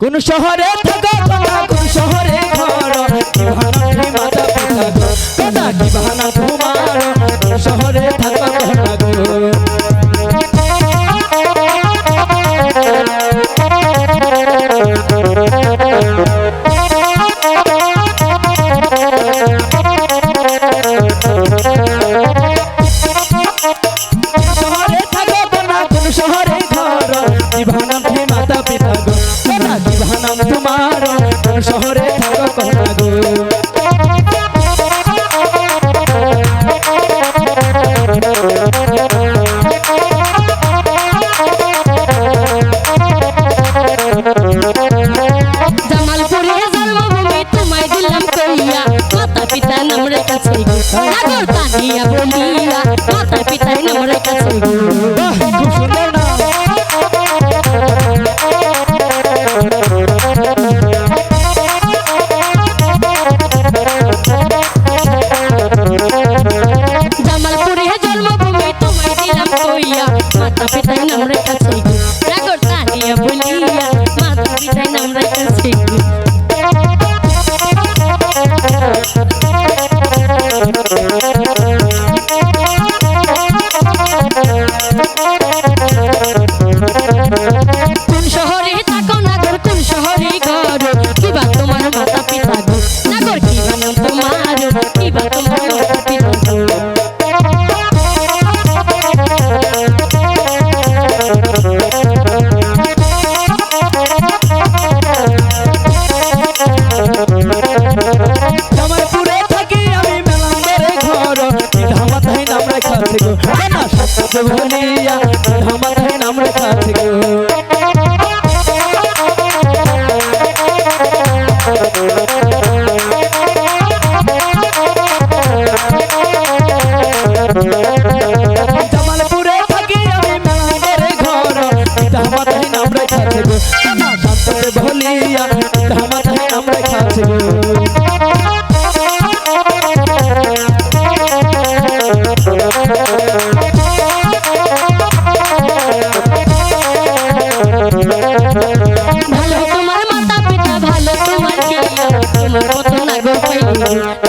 কোন শহরে থাকো কথা কোন শহরে ঘর? বাহানা কি গো? কথা কি তোমার? কোন শহরে থাকো গো? গো কোনা জীবনাম তোমার কোন শহরে থাকো কোনা গো। জামালপুরে জন্মভূমি জামালপুরে থাকি আমি মেলান্দরে ঘর। ধামাতাই নাম রেখা থেকে কোনা সত্য ভলিয়া ধামাতাই নাম রেখা থেকে জামালপুরে থাকি আমি মেলান্দরে ঘর। ধামাতাই নাম রেখা থেকে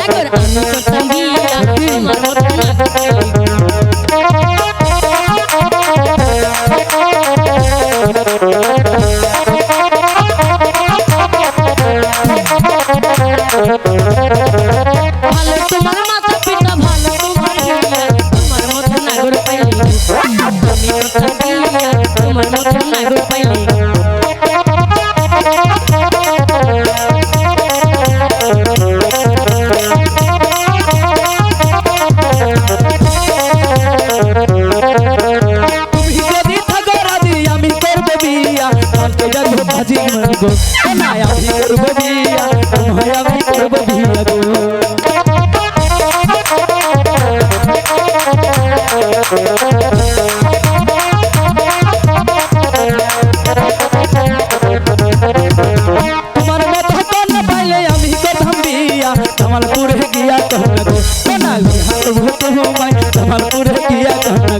নাগর আমি করতাম বিয়া তোমার মতো নাগর পাইলি। কালকে যাবো বাজি মারবো না আমি করব বিয়া তোমায় আমি করব বিয়া গো তোমার মতো কোন পাইলে আমি করতাম বিয়া জামালপুরে গিয়া कहना গো কোনা বিহার ভূত হুমাই জামালপুরে গিয়া कहना গো